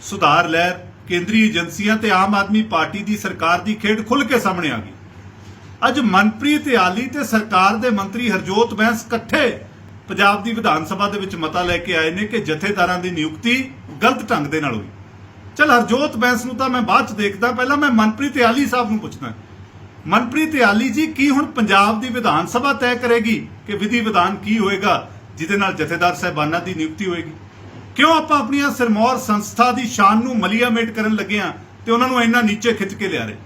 ਸੁਧਾਰ ਲਹਿਰ ਕੇਂਦਰੀ ਏਜੰਸੀਆਂ ਤੇ ਆਮ ਆਦਮੀ ਪਾਰਟੀ ਦੀ ਸਰਕਾਰ ਦੀ ਖੇਡ ਖੁੱਲ ਕੇ ਸਾਹਮਣੇ ਆ ਗਈ। ਅੱਜ ਮਨਪ੍ਰੀਤ ਆਲੀ ਤੇ ਸਰਕਾਰ ਦੇ ਮੰਤਰੀ ਹਰਜੋਤ ਬੈਂਸ ਇਕੱਠੇ ਪੰਜਾਬ ਦੀ ਵਿਧਾਨ ਸਭਾ ਦੇ ਵਿੱਚ ਮਤਾ ਲੈ ਕੇ ਆਏ ਨੇ ਕਿ ਜਥੇਦਾਰਾਂ ਦੀ ਨਿਯੁਕਤੀ ਗਲਤ ਢੰਗ ਦੇ ਨਾਲ ਹੋਈ। ਚਲ ਹਰਜੋਤ ਬੈਂਸ ਨੂੰ ਤਾਂ ਮੈਂ ਬਾਅਦ ਚ ਦੇਖਦਾ, ਪਹਿਲਾਂ ਮੈਂ ਮਨਪ੍ਰੀਤ ਆਲੀ ਸਾਹਿਬ ਨੂੰ ਪੁੱਛਦਾ। ਮਨਪ੍ਰੀਤ ਆਲੀ ਜੀ, ਕੀ ਹੁਣ ਪੰਜਾਬ ਦੀ ਵਿਧਾਨ ਸਭਾ ਤੈਅ ਕਰੇਗੀ ਕਿ ਵਿਧੀ ਵਿਧਾਨ ਕੀ ਹੋਏਗਾ, ਜਿਹਦੇ ਨਾਲ ਜਥੇਦਾਰ ਸਾਹਿਬਾਨਾਂ ਦੀ ਨਿਯੁਕਤੀ ਹੋਏਗੀ? ਕਿਉਂ ਆਪਾਂ ਆਪਣੀਆਂ ਸਿਰਮੌਰ ਸੰਸਥਾ ਦੀ ਸ਼ਾਨ ਨੂੰ ਮਲੀਆਮੇਟ ਕਰਨ ਲੱਗੇ ਆ ਤੇ ਉਹਨਾਂ ਨੂੰ ਇੰਨਾ ਨੀਚੇ ਖਿੱਚ ਕੇ ਲਿਆ ਰਹੇ?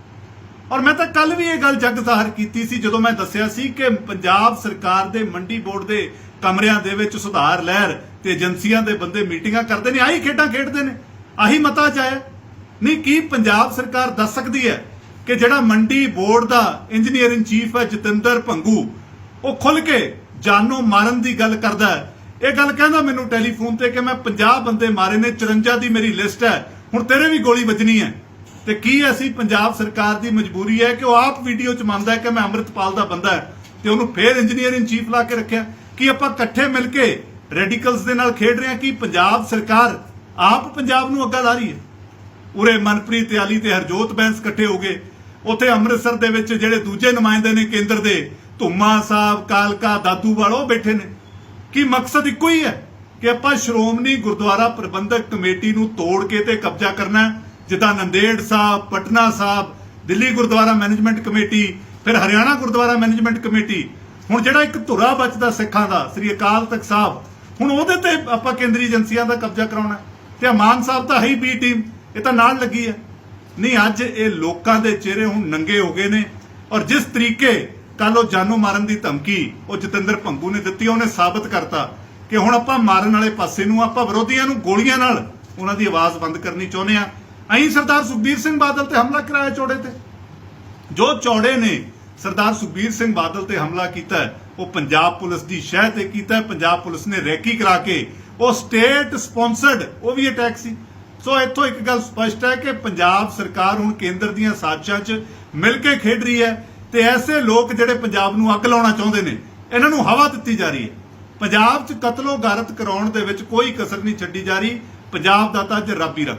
ਔਰ ਮੈਂ ਤਾਂ ਕੱਲ ਵੀ ਇਹ ਗੱਲ ਜੱਗ ਜ਼ਾਹਰ ਕੀਤੀ ਸੀ, ਜਦੋਂ ਮੈਂ ਦੱਸਿਆ ਸੀ ਕਿ ਪੰਜਾਬ ਸਰਕਾਰ ਦੇ ਮੰਡੀ ਬੋਰਡ ਦੇ ਕਮਰਿਆਂ ਦੇ ਵਿੱਚ ਸੁਧਾਰ ਲਹਿਰ ਤੇ ਏਜੰਸੀਆਂ ਦੇ ਬੰਦੇ ਮੀਟਿੰਗਾਂ ਕਰਦੇ ਨੇ, ਆਹੀ ਖੇਡਾਂ ਖੇਡਦੇ ਨੇ, ਆਹੀ ਮਤਾ ਚਾਇਆ ਨਹੀਂ, ਕੀ ਪੰਜਾਬ ਸਰਕਾਰ ਦੱਸ ਸਕਦੀ ਹੈ ਕਿ ਜਿਹੜਾ ਮੰਡੀ ਬੋਰਡ ਦਾ ਇੰਜੀਨੀਅਰ ਇਨ ਚੀਫ ਹੈ ਜਤਿੰਦਰ ਭੰਗੂ, ਉਹ ਖੁੱਲ ਕੇ ਜਾਨੋਂ ਮਾਰਨ ਦੀ ਗੱਲ ਕਰਦਾ ਹੈ? ਇਹ ਗੱਲ ਕਹਿੰਦਾ ਮੈਨੂੰ ਟੈਲੀਫੋਨ ਤੇ ਕਿ ਮੈਂ 50 ਬੰਦੇ ਮਾਰੇ ਨੇ 54 ਦੀ ਮੇਰੀ ਲਿਸਟ ਹੈ। ਹੁਣ ਤੇਰੇ ਵੀ ਗੋਲੀ ਵੱਜਣੀ ਹੈ। ਤੇ ਕੀ ਅਸੀਂ ਪੰਜਾਬ ਸਰਕਾਰ ਦੀ ਮਜਬੂਰੀ ਹੈ ਕਿ ਉਹ ਆਪ ਵੀਡੀਓ ਚ ਮੰਨਦਾ ਕਿ ਮੈਂ ਅੰਮ੍ਰਿਤਪਾਲ ਦਾ ਬੰਦਾ ਹੈ ਤੇ ਉਹਨੂੰ ਫੇਰ ਇੰਜੀਨੀਅਰ ਇਨ ਚੀਫ ਲਾ ਕੇ ਰੱਖਿਆ। ਕਿ ਆਪਾਂ ਇਕੱਠੇ ਮਿਲ ਕੇ ਰੈਡੀਕਲਸ ਦੇ ਨਾਲ ਖੇਡ ਰਹੇ ਹਾਂ ਕਿ ਪੰਜਾਬ ਸਰਕਾਰ ਆਪ ਪੰਜਾਬ ਨੂੰ ਅੱਗਾ ਲਾ ਰਹੀ ਹੈ? ਉਰੇ ਮਨਪ੍ਰੀਤ ਆਲੀ ਤੇ ਹਰਜੋਤ ਬੈਂਸ ਇਕੱਠੇ ਹੋ ਗਏ। ਉੱਥੇ ਅੰਮ੍ਰਿਤਸਰ ਦੇ ਵਿੱਚ ਜਿਹੜੇ ਦੂਜੇ ਨੁਮਾਇੰਦੇ ਨੇ ਕੇਂਦਰ ਦੇ, ਧੁੰਮਾ ਸਾਹਿਬ, ਕਾਲਕਾ, ਦਾਦੂਵਾਲ, ਉਹ ਬੈਠੇ ਨੇ। ਕੀ ਮਕਸਦ ਇੱਕੋ ਹੀ ਹੈ ਕਿ ਆਪਾਂ ਸ਼੍ਰੋਮਣੀ ਗੁਰਦੁਆਰਾ ਪ੍ਰਬੰਧਕ ਕਮੇਟੀ ਨੂੰ ਤੋੜ ਕੇ ਤੇ ਕਬਜ਼ਾ ਕਰਨਾ ਜਿੱਦਾਂ ਨੰਦੇੜ ਸਾਹਿਬ, ਪਟਨਾ ਸਾਹਿਬ, ਦਿੱਲੀ ਗੁਰਦੁਆਰਾ ਮੈਨੇਜਮੈਂਟ ਕਮੇਟੀ, ਫਿਰ ਹਰਿਆਣਾ ਗੁਰਦੁਆਰਾ ਮੈਨੇਜਮੈਂਟ ਕਮੇਟੀ। ਹੁਣ ਜਿਹੜਾ ਇੱਕ ਧੁਰਾ ਬਚਦਾ ਸਿੱਖਾਂ ਦਾ, ਸ੍ਰੀ ਅਕਾਲ ਤਖਤ ਸਾਹਿਬ, ਹੁਣ ਉਹਦੇ ਤੇ ਆਪਾਂ ਕੇਂਦਰੀ ਏਜੰਸੀਆਂ ਦਾ ਕਬਜ਼ਾ ਕਰਾਉਣਾ ਹੈ। ਤੇ ਅਮਾਨ ਸਾਹਿਬ ਤਾਂ ਹੈ ਹੀ ਬੀ ਟੀਮ ਇਹ ਤਾਂ ਨਾਲ ਲੱਗੀ ਹੈ। ਨਹੀਂ, ਅੱਜ ਇਹ ਲੋਕਾਂ ਦੇ ਚਿਹਰੇ ਹੁਣ ਨੰਗੇ ਹੋ ਗਏ ਨੇ ਔਰ ਜਿਸ ਤਰੀਕੇ ਕੱਲ ਉਹ ਜਾਨੋਂ ਮਾਰਨ ਦੀ ਧਮਕੀ ਉਹ ਜਤਿੰਦਰ ਭੰਗੂ ਨੇ ਦਿੱਤੀ, ਉਹਨੇ ਸਾਬਤ ਕਰਤਾ ਕਿ ਹੁਣ ਆਪਾਂ ਮਾਰਨ ਵਾਲੇ ਪਾਸੇ ਨੂੰ, ਆਪਾਂ ਵਿਰੋਧੀਆਂ ਨੂੰ ਗੋਲੀਆਂ ਨਾਲ ਉਹਨਾਂ ਦੀ ਆਵਾਜ਼ ਬੰਦ ਕਰਨੀ ਚਾਹੁੰਦੇ ਆ ਅਸੀਂ ਸਰਦਾਰ ਸੁਖਬੀਰ ਸਿੰਘ ਬਾਦਲ ਤੇ ਹਮਲਾ ਕਰਾਇਆ ਚੌੜੇ ਤੇ। ਜੋ ਚੌੜੇ ਨੇ ਸਰਦਾਰ ਸੁਖਬੀਰ ਸਿੰਘ ਬਾਦਲ ਤੇ ਹਮਲਾ ਕੀਤਾ ਉਹ ਪੰਜਾਬ ਪੁਲਿਸ ਦੀ ਸ਼ਹਿ ਤੇ ਕੀਤਾ ਪੰਜਾਬ ਪੁਲਿਸ ਨੇ ਰੈਕੀ ਕਰਾ ਕੇ ਉਹ ਸਟੇਟ ਸਪਾਂਸਰਡ ਉਹ ਵੀ ਅਟੈਕ ਸੀ। ਸੋ ਇੱਥੋਂ ਇੱਕ ਗੱਲ ਸਪਸ਼ਟ ਹੈ ਕਿ ਪੰਜਾਬ ਸਰਕਾਰ ਹੁਣ ਕੇਂਦਰ ਦੀਆਂ ਸਾਜ਼ਿਸ਼ਾਂ 'ਚ ਮਿਲ ਕੇ ਖੇਡ ਰਹੀ ਹੈ। ਤੇ ਐਸੇ ਲੋਕ ਜਿਹੜੇ ਪੰਜਾਬ ਨੂੰ ਅੱਗ ਲਾਉਣਾ ਚਾਹੁੰਦੇ ਨੇ, ਇਹਨਾਂ ਨੂੰ ਹਵਾ ਦਿੱਤੀ ਜਾ ਰਹੀ ਹੈ। ਪੰਜਾਬ 'ਚ ਕਤਲੋ ਗਾਰਤ ਕਰਾਉਣ ਦੇ ਵਿੱਚ ਕੋਈ ਕਸਰ ਨਹੀਂ ਛੱਡੀ ਜਾ ਰਹੀ। ਪੰਜਾਬ ਦਾ ਤਾਂ ਅੱਜ ਰੱਬ ਹੀ ਰੱਖਾ